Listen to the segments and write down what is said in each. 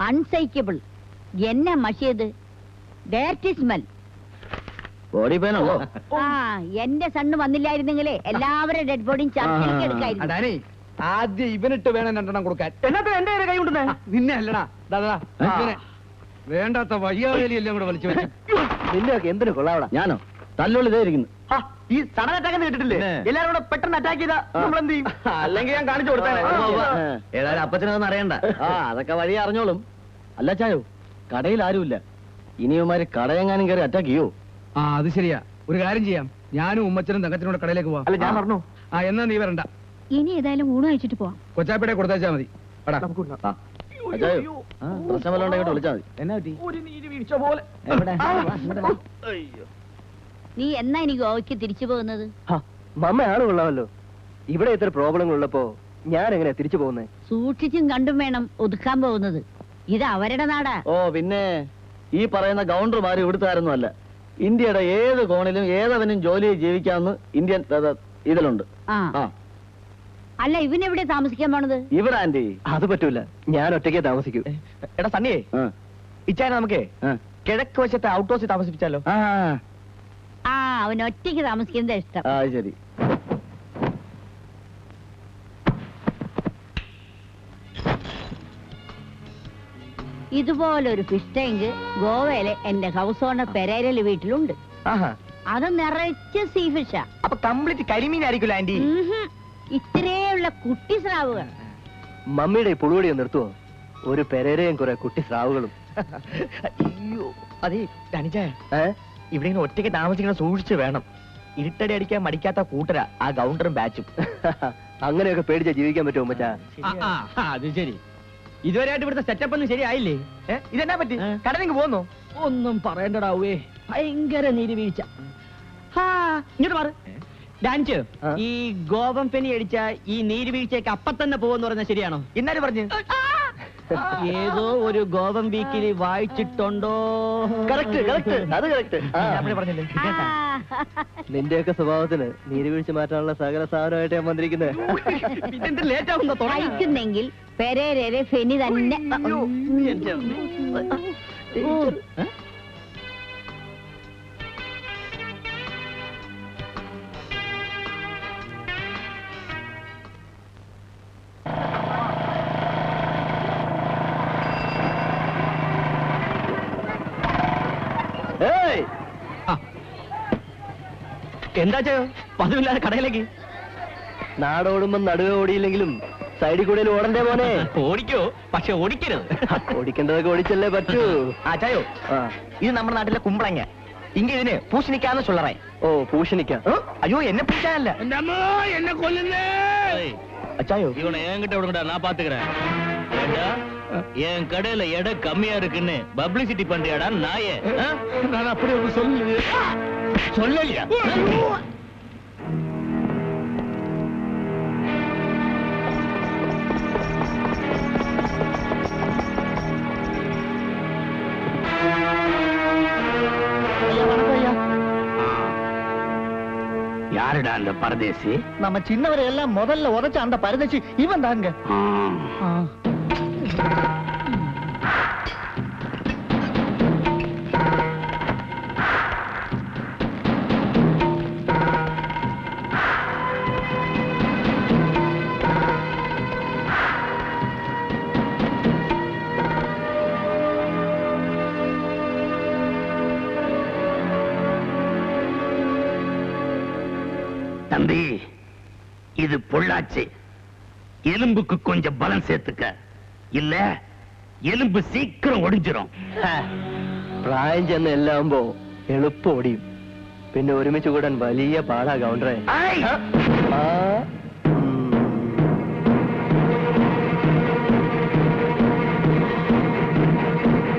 അൺസൈക്കബിൾ എന്നാ മഷിയത് direct smell body ആ എന്റെ സണ്ണ് വന്നില്ലായിരുന്നെങ്കിലേ എല്ലാവരും ഡെഡ് ബോഡിയും ചർച്ചയ്ക്ക് എടുക്കായിരുന്നു അടാനേ ആദ്യം ഇവനിട്ട് വേണം രണ്ടെണ്ണം കൊടുക്കാൻ. എന്നാ എന്റെ കൈ കൊണ്ടുവന്നേ നിന്നെ അല്ലടാ. ദാദാ ഇവനെ. വേണ്ടാത്ത വയ്യാവേലി എല്ലാം കൂടെ വലിച്ചു വെച്ചു നിന്നെയൊക്കെ എന്തിനു കൊള്ളാവടാ? ഞാനോ? തല്ലുള്ളി ഇതേ ഇരിക്കുന്നു ഈ സഡൻ അറ്റാക്ക് കേട്ടിട്ടില്ലേ? എല്ലാരും കൂടെ പെട്ടെന്ന് അറ്റാക്ക് ചെയ്താ നമ്മൾ എന്ത് ചെയ്യും? അല്ലെങ്കിൽ ഞാൻ കാണിച്ചു കൊടുത്തേനെ. ഏതായാലും അപ്പച്ചനൊന്നും അറിയണ്ട. ആ അതൊക്കെ വഴി അറിഞ്ഞോളും. അല്ല ചായോ കടയിൽ ആരുമില്ല. ഇനിയുമാര് കടയെങ്ങാനും കയറി അറ്റാക്ക് ചെയ്യോ? ആ അത് ശരിയാ. ഒരു കാര്യം ചെയ്യാം. ഞാനും ഉമ്മച്ചനും തങ്കച്ചനോട് കൂടെ കടയിലേക്ക് പോവാം. അല്ല ഞാൻ പറഞ്ഞു. ആ എന്നാ നീ വരണ്ട. ഇനി ഏതായാലും ഊണ് കഴിച്ചിട്ട് പോവാം. കൊച്ചാപ്പിടെ കൊടുത്താച്ചാ മതി. എടാ അച്ചായോ ആ, പ്രശ്നം വല്ലതും ഉണ്ടെങ്കിൽ വിളിച്ചാൽ മതി. എന്നാ പറ്റി? ഒരു നീര് വീഴ്ച പോലെ. നീ എന്നാ ഇനി ഗോവയ്ക്ക് തിരിച്ചു പോകുന്നത്? മമ്മയാണ് കൊള്ളാമല്ലോ ഇവിടെ ഇത്ര പ്രോബ്ലങ്ങൾ ഉള്ളപ്പോ ഞാൻ എങ്ങനെ തിരിച്ചു പോകുന്നത് സൂക്ഷിച്ചും കണ്ടും വേണം ഒതുക്കാൻ പോകുന്നത്. ഇത് അവരുടെ നാടാ. ഓ പിന്നെ ഈ പറയുന്ന ഗൗണ്ടർമാര് ഇവിടുത്തുകാരൊന്നും അല്ല. ഇന്ത്യയുടെ ഏത് കോണിലും ഏതവനും ജോലി ജീവിക്കാമെന്ന് ഇന്ത്യൻ ഇതിലുണ്ട്. അല്ല ഇവനെവിടെ താമസിക്കാൻ പോണത്? ഇവിടെ ആന്റി അത് പറ്റൂല. ഞാൻ ഒറ്റയ്ക്കേ താമസിക്കൂ. എടാ സണ്ണിയേ. ഇച്ചായ നമുക്കേ. കിഴക്ക് വശത്തെ ഔട്ട് ഹൗസിൽ താമസിപ്പിച്ചാലോ? ആ, അവൻ ഒറ്റയ്ക്ക് താമസിക്കുന്നത് ഇഷ്ടം. ആ ശരി. ഇതുപോലൊരു ഫിഷ് ടാങ്ക് ഗോവയിലെ എന്റെ ഹൗസ് ഓണർ പെരേരൽ വീട്ടിലുണ്ട്. ആഹാ. അത് നിറച്ച് സീ ഫിഷാ അപ്പൊ കംപ്ലീറ്റ് കരിമീൻ ആയിരിക്കുമല്ലോ ആന്റി ഉഹും. ഇത്രയുള്ള കുട്ടി സ്രാവുകൾ. മമ്മിയുടെ ഈ പുളുവടി ഒന്ന് നിർത്തുവോ ഒരു പെരേരയും കുറെ കുട്ടി സ്രാവുകളും. അയ്യോ അതെ ധനിജ ഏ? ഇവിടെ ഇങ്ങനെ ഒറ്റയ്ക്ക് താമസിക്കണം സൂക്ഷിച്ച് വേണം. ഇരുട്ടടി അടിക്കാൻ മടിക്കാത്ത കൂട്ടരാ ആ ഗൗണ്ടറും ബാച്ചും. അങ്ങനെയൊക്കെ പേടിച്ചാ ജീവിക്കാൻ പറ്റുമോ മച്ചാ അത് ശരി. ഇതുവരെയായിട്ട് ഇവിടുത്തെ സെറ്റപ്പ് ഒന്നും ശരിയായില്ലേ? ഇതെന്നാ പറ്റി? കടലിങ് പോന്നോ? ഒന്നും പറയണ്ടടാവേ ഭയങ്കര നീരുവീഴ്ച. ഇങ്ങോട്ട് മാറ്. ഡാൻസ് ഈ ഗോപം പെനി അടിച്ച ഈ നീരുവീഴ്ചയ്ക്ക് അപ്പത്തന്നെ പോവെന്ന് പറഞ്ഞാൽ ശരിയാണോ? എന്നാലും പറഞ്ഞു? ഏതോ ഒരു ഗോതം വീക്കിലി വായിച്ചിട്ടുണ്ടോ? കറക്റ്റ് കറക്റ്റ് അത് കറക്റ്റ് ഞാൻ പറഞ്ഞില്ലേ? നിന്റെയൊക്കെ സ്വഭാവത്തിന് നീരുവീഴ്ച മാറ്റാനുള്ള സകല സാധനമായിട്ട് ഞാൻ വന്നിരിക്കുന്നത് ഇതെന്ത് ലേറ്റ് ആവുന്നോ കഴിക്കുന്നെങ്കിൽ പെരേരരെ ഫെനി തന്നെ. എന്താ ചെയ്യോ പതിവില്ലാതെ കടയിലേക്ക് നാടോടുമ്പോ നടുവേ ഓടിയില്ലെങ്കിലും സൈഡിൽ കൂടെ ഓടണ്ടേ മോനെ ഓടിക്കോ പക്ഷെ ഓടിക്കരുത് ഓടിക്കേണ്ടതൊക്കെ ഓടിച്ചല്ലേ പറ്റൂ ആ ചായോ ആ ഇത് നമ്മുടെ നാട്ടിലെ കുമ്പളങ്ങ ഇങ്ങ ഇതിന് പൂശിനിക്കാന്ന് ചൊല്ലറേ ഓ പൂഷണിക്കാം അയ്യോ എന്നെ പൂശാനല്ല എന്റെ അമ്മ എന്നെ കൊല്ലുന്നേ അച്ചായോ இவனை என்கிட்ட விடுங்கடா நான் பாத்துக்கிறேன் ஏண்டா என் கடையில எடை கம்மியா இருக்குன்னு பப்ளிசிட்டி பண்றியாடா நாயே ஆ? நான் அப்படி ஒன்று சொல்லு சொல்லலையா? யாருடா அந்த பரதேசி? நம்ம சின்னவரை எல்லாம் முதல்ல உதைச்ச அந்த பரதேசி இவன் தாங்க தம்பி இது பொள்ளாச்சி எலும்புக்கு கொஞ்சம் பலம் சேர்த்துக்க இல்ல எலும்பு சீக்கிரம் ஒடிஞ்சிரும் പ്രായം ചെന്ന് എല്ലാവുമ്പോ എളുപ്പം ഓടിയും പിന്നെ ഒരുമിച്ച് കൂടാൻ വലിയ പാടാ കൗണ്ടറെ ஐ! ആ ഉം.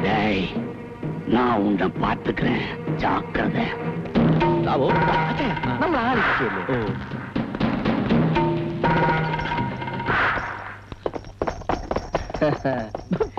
டேய் நான் உன்னை பாத்துக்கிறேன் ஜாக்கிரதை നമ്മൾ ആരിക്കല്ലേ റബ്ബർ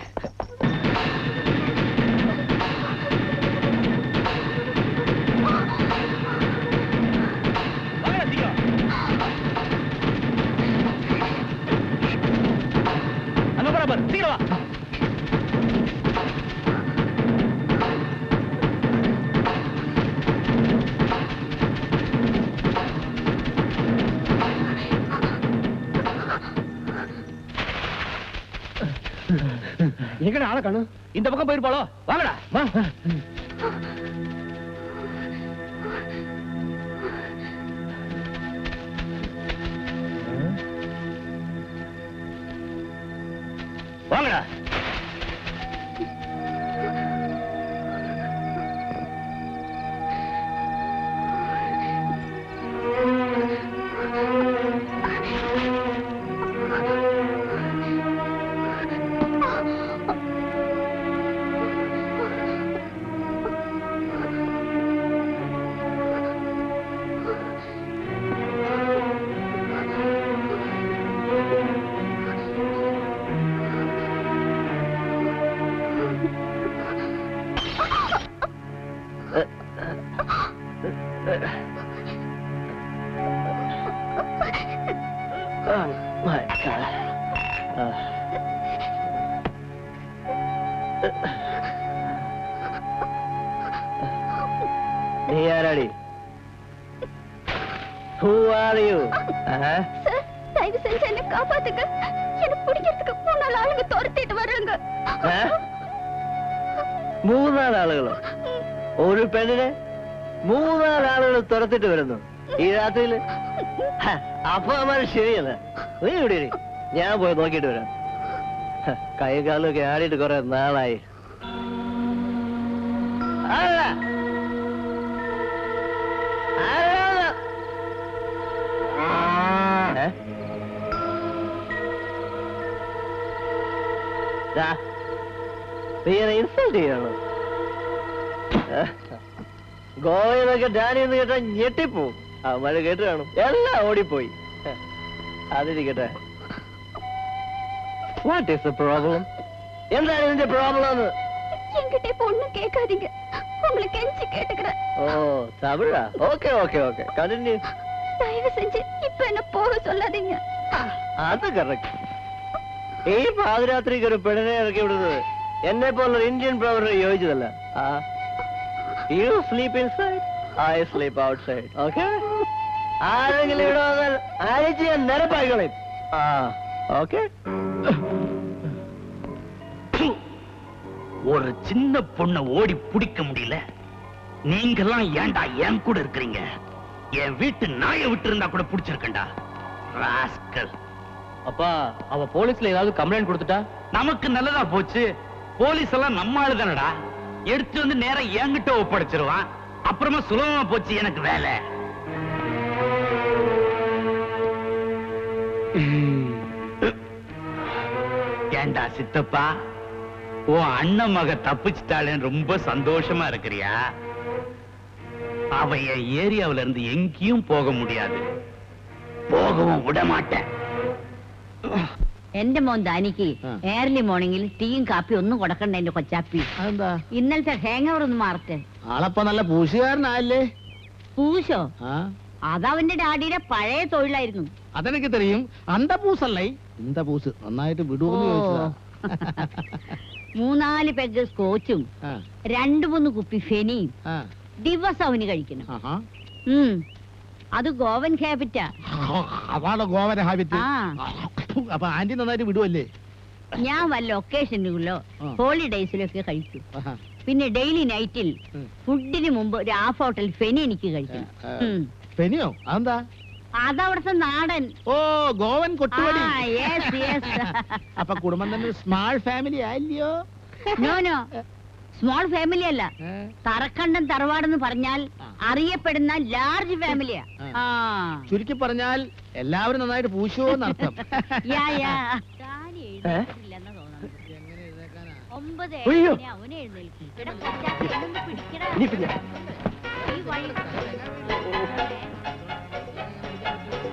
எங்கடா ஆளை காணும்? இந்த பக்கம் போயிருப்பாளோ வாங்கடா. வா. வாங்கடா. my God. Uh. നീ ആരാടി Who are you? Uh-huh. Sir தயவு செஞ்சு என்ன காப்பாத்துங்க என்ன பிடிக்கிறதுக்கு மூணு ஆளுங்க துரத்திட்டு வர்றாங்க ഏ? മൂന്നാല് ആളുകളോ ഒരു പെണ്ണിനെ മൂന്നാല് ആളുകൾ തുരത്തിട്ട് വരുന്നു ഈ രാത്രിയില് ഹ, അപ്പൊ അമ്മ ശരിയല്ല ഞാൻ പോയി നോക്കിയിട്ട് വരാം. ഹ, കൈയും കാലും ഒക്കെ ആടിയിട്ട് കുറെ നാളായി. ഗോവയിലൊക്കെ ഡാനി എന്ന് കേട്ടാ ഞെട്ടിപ്പോവും. അവന്മാര് കേട്ട് കാണും. എല്ലാം ഓടിപ്പോയി. അതിരിക്കട്ടെ വാട്ട് ഈസ് ദ പ്രോബ്ലം എന്താണ് ഇതിന്റെ പ്രോബ്ലം என்கிட்ட இப்ப ஒண்ணும் கேட்காதீங்க உங்களை கெஞ்சி கேட்டுக்கிறேன் ഓ തമിഴാ ഓക്കെ ഓക്കെ ഓക്കെ കണ്ടിന്യൂ தயவு செஞ்சு இப்ப என்ன പോക சொல்லாதீங்க അത് കറക്റ്റ് ഈ പാതിരാത്രിക്ക് ഒരു പെണ്ണിനെ ഇറക്കി വിടുന്നത് എന്നെ പോലുള്ള ഇന്ത്യൻ പ്രവറിന് യോജിച്ചതല്ല ആ you sleep inside I sleep outside okay ആരെങ്കിലും ഇവിടെ വന്നാൽ അഴിച്ച് ഞാൻ നിരപ്പായിക്കളയും ആ ഓക്കെ ஒரு சின்ன பொண்ண ஓடி பிடிக்க முடியல நீங்கெல்லாம் ஏன்டா என் கூட இருக்கிறீங்க என் வீட்டு நாயை விட்டு இருந்தா கூட பிடிச்சிருக்கேன்டா ராஸ்கல் அப்பா அவ போலீஸ்ல ஏதாவது கம்ப்ளைண்ட் கொடுத்துட்டா நமக்கு நல்லதா போச்சு போலீஸ் எல்லாம் நம்ம ஆளு தானடா எடுத்து வந்து நேரா என்கிட்ட ஒப்படைச்சிருவான் அப்புறமா சுலபமா போச்சு எனக்கு வேலை ஏண்டா சித்தப்பா? ஓ அண்ணன் மக தப்பிச்சிட்டாளேன்னு ரொம்ப சந்தோஷமா இருக்கிறியா? அவ என் ஏரியாவில இருந்து எங்கேயும் போக முடியாது. போகவும் விட மாட்டேன். എന്റെ മോൻ ദാനിക്ക് ഏർലി മോർണിംഗിൽ ടീയും കാപ്പിയും ഒന്നും കൊടുക്കണ്ട എന്റെ കൊച്ചാപ്പി. ഇന്നലത്തെ ഹേങ് ഓവർ ഒന്ന് മാറട്ടെ. ആളപ്പ നല്ല പൂശുകാരനാല്ലേ പൂശോ? അതവന്റെ ഡാഡിയുടെ പഴയ തൊഴിലായിരുന്നു. അതെനിക്ക് തെളിയും. അന്തപൂസല്ലേ? അന്തപൂസ്. നന്നായിട്ട് വിടുവെന്ന് ഓ. ചോദിച്ചതാ. മൂന്നാൽ പെഗ് സ്കോച്ചും ആ, രണ്ടു മൂന്ന് കുപ്പി ഫെനിയും ആ, ദിവസം അവന് കഴിക്കണം. ആഹാ. ഉം. അത് ഗോവൻ ഹാബിറ്റാ. അതാണ് ഗോവന ഹാബിറ്റ്. ആ. അപ്പൊ ആന്റി നന്നായിട്ട് വിടുവല്ലേ? ഞാൻ വല്ല ഒക്കേഷനുകളിലോ ആ. ഹോളിഡേയ്സിലോ ഒക്കെ കഴിക്കും ആഹാ. പിന്നെ ഡെയിലി നൈറ്റിൽ ഉം. ഫുഡിന് മുമ്പ് ഒരു ഹാഫ് ഹോട്ടൽ ഫെനി എനിക്ക് കഴിക്കണം. ആ, ആ. ഉം. പെനിയോ? അതെന്താ? അതവിടുത്തെ നാടൻ. ഓ ഗോവൻ കൊട്ടുപടി ആ, yes, yes. അപ്പൊ കുടുംബം തന്നെ സ്മാൾ ഫാമിലി ആയില്ലയോ? നോ നോ സ്മോൾ ഫാമിലി അല്ല. ഏ? തറക്കണ്ടം തറവാടെന്ന് പറഞ്ഞാൽ അറിയപ്പെടുന്ന ലാർജ് ഫാമിലിയാ ചുരുക്കി പറഞ്ഞാൽ എല്ലാവരും നന്നായിട്ട് പൂശോ എന്നർത്ഥം. ഒമ്പത് അവനെ എഴുന്നേൽക്കും.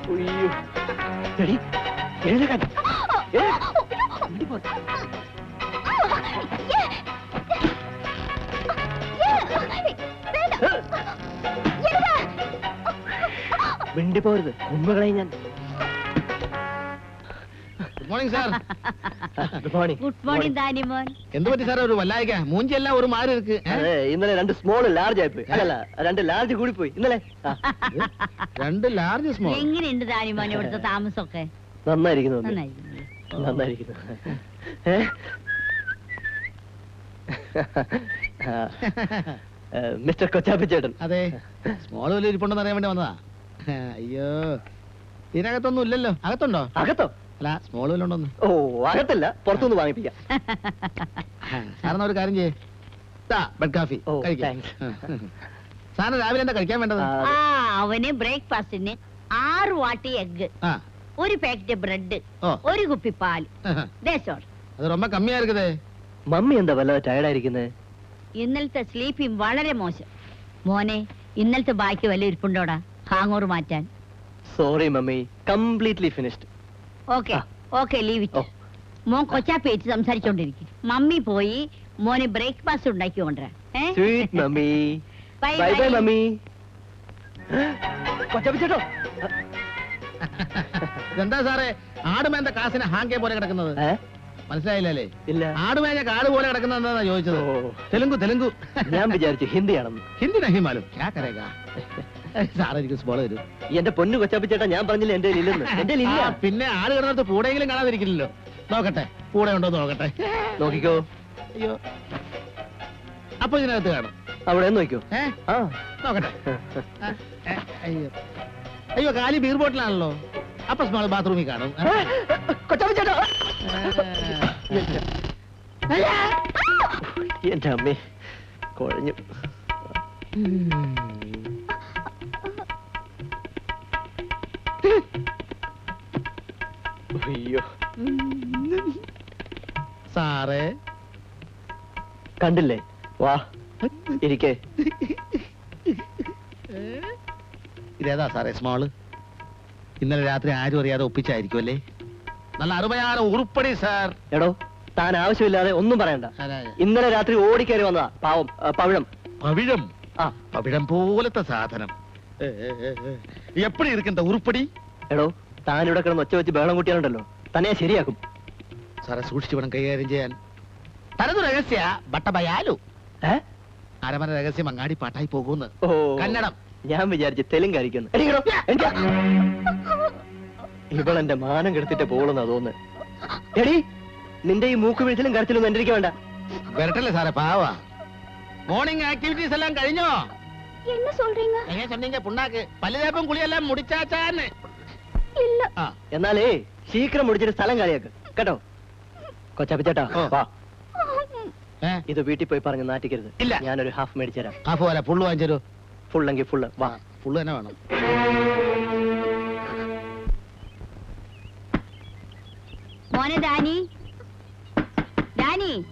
ഉയ്യോ. എടി, എഴുന്നേക്കാൻ. മിണ്ടി പോരുത് കുമ്പകളെ ഞാൻ good morning sir good morning good morning Dani മോൻ. എന്ത് പറ്റി സാർ ഒരു വല്ലായിക്ക മൂഞ്ചെല്ലാം ഒരു മാറി ഇருக்கு ഇന്നലെ രണ്ട് സ്മോൾ ലാർജ് ആയി പോയി അല്ലല്ല രണ്ട് ലാർജ് കൂടി പോയി ഇന്നലെ രണ്ട് ലാർജ് സ്മോൾ എങ്ങനെയുണ്ട് ദാനി മോൻ ഇവിടുത്തെ താമസമൊക്കെ? നന്നായിരിക്കുന്നു നന്നായിരിക്കുന്നു. മിസ്റ്റർ കൊച്ചാപ്പി ചേട്ടൻ. അതെ. സ്മോൾ വലിയ ഇരിപ്പുണ്ടെന്ന് അറിയാൻ വേണ്ടി വന്നതാ. അയ്യോ. ഇതിനകത്തൊന്നും ഇല്ലല്ലോ. അകത്തുണ്ടോ? അകത്തോ? അല്ല സ്മോൾ വല്ല ഉണ്ടോന്ന് ഓ അകത്തല്ല പുറത്തുനിന്ന് വാങ്ങിപ്പിക്കാം സാറിന് ഒരു കാര്യം ചെയ്യേ ബെഡ് കാഫി ഓ, കഴിക്കാം thanks. സാറിന് രാവിലെ എന്താ കഴിക്കാൻ വേണ്ടത് ആ, ആ അവന് ബ്രേക്ക്ഫാസ്റ്റിന് ആറ് വാട്ടി എഗ് ആ ഒരു പാക്കറ്റ് ബ്രെഡ് ഓ ഒരു കുപ്പി പാൽ ദേശോൾ അത് ரொம்ப കമ്മിയാ இருக்குதே മമ്മി എന്താ വല്ലതും ടയർഡായിരിക്കുന്നത് ഇന്നലത്തെ സ്ലീപ്പിംഗ് വളരെ മോശം മോനെ ഇന്നലത്തെ ബാക്കി വല്ല ഇരിപ്പുണ്ടോടാ ഹാങ്ങോർ മാറ്റാൻ sorry mummy completely finished okay. Okay leave. It മോൻ കൊച്ചാപ്പേച്ച് സംസാരിച്ചോണ്ടിരിക്കും. മമ്മി പോയി മോന് ബ്രേക്ക്ഫാസ്റ്റ് ഉണ്ടാക്കി കൊണ്ടുവരാൻ ഏ? Sweet mummy. Bye bye mummy. Kochappi ചേട്ടോ ഇതെന്താ സാറേ? ആടുമേന്റെ കാസിന് ഹാങ്കെ പോലെ കിടക്കുന്നത്? മനസ്സിലായില്ലേ? ഇല്ല. ആടുമേഞ്ഞ കാട് പോലെ കിടക്കുന്നത് എന്താ ചോദിച്ചത്. തെലുങ്കു തെലുങ്കു. ഞാൻ വിചാരിച്ചു ഹിന്ദിയാണെന്ന്. ഹിന്ദി നഹിമാലും. ക്യാ കരേഗാ? സാർ എനിക്ക് എന്റെ പൊന്നു കൊച്ചപ്പിച്ചേട്ടാ ഞാൻ പറഞ്ഞില്ല എന്റെ ഇല്ലെന്ന് എന്റെ ഇല്ല ആ, പിന്നെ ആൾ കിടന്നിട്ട് കൂടെയെങ്കിലും കാണാതിരിക്കില്ലല്ലോ. നോക്കട്ടെ കൂടെ ഉണ്ടോ നോക്കട്ടെ. നോക്കിക്കോ. അയ്യോ. അപ്പൊ ഇതിനകത്ത് കാണും. അവിടെ നോക്കിക്കോ. ഏ? ആ. നോക്കട്ടെ. ആ, ഏ, അയ്യോ. അയ്യോ കാലി ബീർ ബോട്ടിലാണല്ലോ അപ്പൊ സ്മോൾ ബാത്റൂമിൽ കാണും. ആ. എന്റെ അമ്മേ കുഴഞ്ഞു. അയ്യോ. സാറേ. കണ്ടില്ലേ? വാ ഇരിക്കേ. ഇതേതാ സാറേ സ്മോൾ? ഇന്നലെ രാത്രി ആരും അറിയാതെ ഒപ്പിച്ചായിരിക്കും അല്ലേ? നല്ല അറുപയാറ് ഉറുപ്പടി സാർ. എടോ താൻ ആവശ്യമില്ലാതെ ഒന്നും പറയണ്ട. ഇന്നലെ രാത്രി ഓടിക്കേറി വന്നതാ പാവം പവിഴം. പവിഴം? ആ. പവിഴം പോലത്തെ സാധനം. എപ്പടി ഇരിക്കണ്ട ഉരുപ്പടി എടോ താൻ ഇവിടെ കിടന്ന് ഒച്ച വെച്ച് ബഹളം കൂട്ടിയാലുണ്ടല്ലോ തന്നെ ഞാൻ ശരിയാക്കും സാറെ സൂക്ഷിച്ചു വേണം കൈകാര്യം ചെയ്യാൻ തനതു രഹസ്യ ബട്ടബയാലു ഏ? അരമന രഹസ്യം അങ്ങാടി പാട്ടായി പോകുന്നു ഓ കന്നഡം ഞാൻ വിചാരിച്ചു തെലുങ്കായിരിക്കുന്നു എടീ, എടോ, എനിക്ക് ഇവളെന്റെ മാനം കെടുത്തിട്ട് പോകുന്ന തോന്നുന്നു എടി നിന്റെ ഈ മൂക്ക് വീഴ്ചയിലും കരച്ചിലൊന്നും എന്റെ ഇരിക്കാൻ വേണ്ട വരട്ടല്ലേ സാറേ പാവാ മോർണിംഗ് ആക്ടിവിറ്റീസ് എല്ലാം കഴിഞ്ഞോ என்ன சொல்றீங்க എങ്ങനെ சொன்னீங்க പുണ്ണാക്ക് പല്ലുതേപ്പം കുളിയെല്ലാം മുടിച്ചാച്ചാന്ന് ഇല്ല. ആ എന്നാലേ ശീക്രം മുടിച്ചിട്ട് സ്ഥലം കളിയാക്ക് കേട്ടോ? കൊച്ചാപ്പിച്ചേട്ടാ ഓ. വാ. ഇത് വീട്ടിൽ പോയി പറഞ്ഞ് നാട്ടിക്കരുത് ഇല്ല. ഞാനൊരു ഹാഫ് മേടിച്ചു തരാം ആ പോലെ ഫുള്ള് വാങ്ങിച്ചു ഫുള്ളെങ്കിൽ ഫുള്ള് വാ. ഫുള്ള് തന്നെ വേണം. മോനെ ദാനി. ദാനി.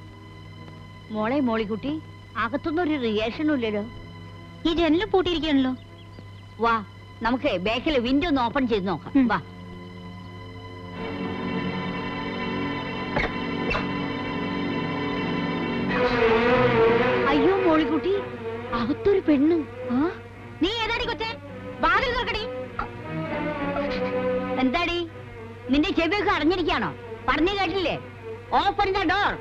മോളെ മോളിക്കുട്ടി അകത്തൊന്നും ഒരു റിയാക്ഷനും ഇല്ലല്ലോ. ഈ ജനലും പൂട്ടിയിരിക്കണല്ലോ വാ. നമുക്ക് ബാക്കിലെ വിൻഡോ ഒന്ന് ഓപ്പൺ ചെയ്ത് നോക്കാം. വാ. അയ്യോ മോളിക്കുട്ടി. അകത്തൊരു പെണ്ണ്. നീ ഏതാടി കൊച്ചേ? വാതിൽ തുറക്കടി. എന്താടി? നിന്റെ ചെവിയൊക്കെ അറിഞ്ഞിരിക്കാണോ പറഞ്ഞു കേട്ടില്ലേ? ഓപ്പൺ ദ ഡോർ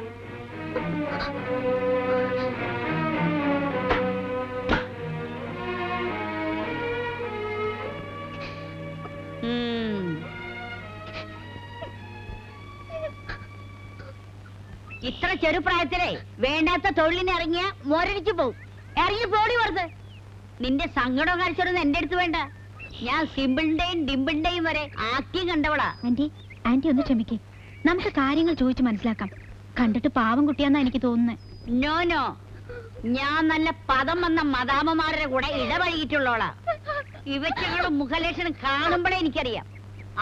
ഇത്ര ചെറുപ്രായത്തിലെ വേണ്ടാത്ത തൊഴിലിന് ഇറങ്ങിയ മോരടിച്ചു പോവും ഇറങ്ങി പോടി പുറത്ത് നിന്റെ സങ്കടം കാണിച്ചൊന്നും എന്റെ അടുത്ത് വേണ്ട ഞാൻ സിമ്പിളിന്റെയും ഡിമ്പിളിന്റെയും വരെ ആക്കി കണ്ടവളാ ആന്റി ആന്റി ഒന്ന് ക്ഷമിക്കേ നമുക്ക് കാര്യങ്ങൾ ചോദിച്ച് മനസ്സിലാക്കാം കണ്ടിട്ട് പാവം കുട്ടിയാന്നാ എനിക്ക് തോന്നുന്നത് നോ നോ ഞാൻ നല്ല പദം വന്ന മദാമമാരുടെ കൂടെ ഇടപഴകിയിട്ടുള്ളോളാ ഇവറ്റകളുടെ മുഖലക്ഷണം കാണുമ്പോഴേ എനിക്കറിയാം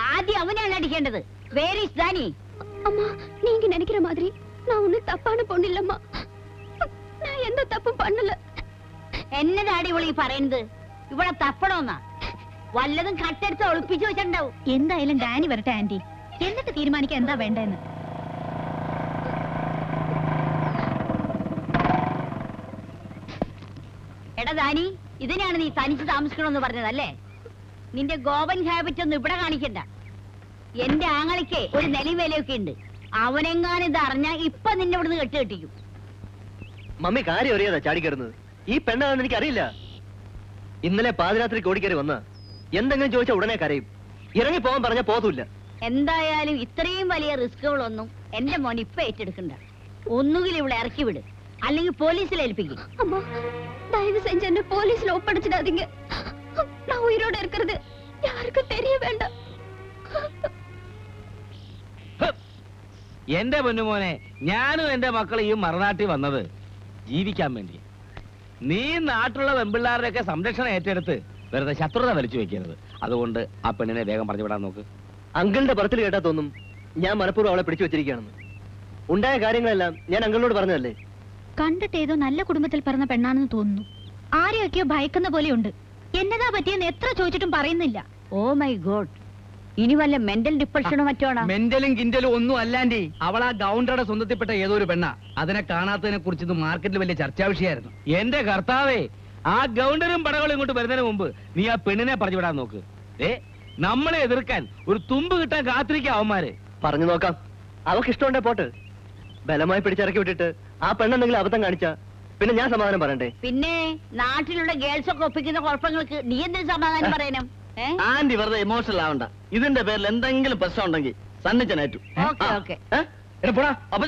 ആദ്യം അവനാണ് അടിക്കേണ്ടത് വേരിസ് ദാനി அம்மா நீங்க நினைக்கிற மாதிரி நான் ஒன்னும் தப்பான பொண்ணு இல்லம்மா நான் எந்த தப்பும் பண்ணல എന്നതാടി ഇവളീ പറയുന്നത് ഇവിടെ തപ്പണോന്നാ വല്ലതും കട്ടെടുത്ത് ഒളിപ്പിച്ചു വെച്ചിട്ടുണ്ടാവും എന്തായാലും ഡാനി വരട്ടെ ആന്റി എന്നിട്ട് തീരുമാനിക്കാൻ എന്താ വേണ്ടെന്ന് എടാ ദാനി ഇതിനാണ് നീ തനിച്ച് താമസിക്കണമെന്ന് പറഞ്ഞതല്ലേ നിന്റെ ഗോപൻ ഹാബിറ്റ് ഒന്നും ഇവിടെ കാണിക്കണ്ട എന്റെ ആങ്ങളിക്ക് ഒരു നിലയും വിലയൊക്കെ ഉണ്ട് അവനെങ്ങാനും ഇത് അറിഞ്ഞാ ഇപ്പൊ നിന്നെ ഇവിടുന്ന് കെട്ടി കെട്ടിക്കും മമ്മി കാര്യം അറിയാതാ ചാടിക്കയറുന്നത് ഈ പെണ്ണാണെന്ന് എനിക്ക് അറിയില്ല ഇന്നലെ പാതിരാത്രിക്ക് ഓടിക്കയറി വന്ന എന്തെങ്കിലും ചോദിച്ചാൽ ഉടനെ കരയും ഇറങ്ങി പോകാൻ പറഞ്ഞാ പോതൂല്ല എന്തായാലും ഇത്രയും വലിയ റിസ്കുകളൊന്നും എന്റെ മോൻ ഇപ്പൊ ഏറ്റെടുക്കണ്ട ഒന്നുകിൽ ഇവിടെ ഇറക്കി വിട് അല്ലെങ്കിൽ പോലീസിൽ ഏൽപ്പിക്കും அம்மா தயவு செஞ்சு என்ன போலீஸ்ல ஒப்படைச்சிடாதீங்க நான் உயிரோட இருக்கிறது யாருக்கும் தெரிய வேண்டாம் എന്റെ പൊന്നുമോനെ ഞാനും എന്റെ മക്കളും ഈ മറുനാട്ടിൽ വന്നത്. ജീവിക്കാൻ വേണ്ടി. നീ നാട്ടിലുള്ള വെമ്പിള്ളാരുടെയൊക്കെ സംരക്ഷണം ഏറ്റെടുത്ത് വെറുതെ ശത്രുത വലിച്ചു വെക്കരുത്. അതുകൊണ്ട് ആ പെണ്ണിനെ വേഗം പറഞ്ഞു വിടാൻ നോക്ക്. അങ്കിളിന്റെ പറത്തിൽ കേട്ടാ തോന്നും ഞാൻ മനഃപൂർവം അവളെ പിടിച്ചു വെച്ചിരിക്കുകയാണെന്ന്. ഉണ്ടായ കാര്യങ്ങളെല്ലാം ഞാൻ അങ്കിളിനോട് പറഞ്ഞതല്ലേ? കണ്ടിട്ട് ഏതോ നല്ല കുടുംബത്തിൽ പിറന്ന പെണ്ണാണെന്ന് തോന്നുന്നു. ആരെയൊക്കെയോ ഭയക്കുന്ന പോലെയുണ്ട്. എന്നതാ പറ്റിയെന്ന് എത്ര ചോദിച്ചിട്ടും പറയുന്നില്ല. ഓ മൈ ഗോഡ് ഇനി വല്ല മെന്റൽ ഡിപ്രഷനോ മറ്റോണോ മെന്റലും കിൻഡലും ഒന്നും അല്ലാണ്ടി. അവൾ ആ ഗൗണ്ടറുടെ സ്വന്തത്തിൽപ്പെട്ട ഏതോ ഒരു പെണ്ണ. അതിനെ കാണാത്തതിനെ കുറിച്ച് ഇത് മാർക്കറ്റിൽ വലിയ ചർച്ചാ വിഷയമായിരുന്നു. എന്റെ കർത്താവേ ആ ഗൗണ്ടറും പടകളും ഇങ്ങോട്ട് വരുന്നതിന് മുമ്പ് നീ ആ പെണ്ണിനെ പറഞ്ഞു വിടാൻ നോക്ക്. ഏ നമ്മളെ എതിർക്കാൻ ഒരു തുമ്പ് കിട്ടാൻ കാത്തിരിക്കാവന്മാര് പറഞ്ഞു നോക്കാം. അവക്ക് ഇഷ്ടമുണ്ടേ പോട്ട്? ബലമായി പിടിച്ചിറക്കി വിട്ടിട്ട് ആ പെണ്ണെന്തെങ്കിലും അബദ്ധം കാണിച്ച? പിന്നെ ഞാൻ സമാധാനം പറയണ്ടേ? പിന്നെ നാട്ടിലുള്ള ഗേൾസ് ഒക്കെ ഒപ്പിക്കുന്ന കുഴപ്പങ്ങൾക്ക് നീ എന്തിനു സമാധാനം പറയണം? ആന്റി വെറുതെ ഇമോഷണൽ ആവണ്ട. ഇതിന്റെ പേരിൽ എന്തെങ്കിലും പ്രശ്നം ഉണ്ടെങ്കിൽ സണ്ണിച്ചനേറ്റു ഓക്കെ ഓക്കെ. എടാ, പോടാ. അപ്പൊ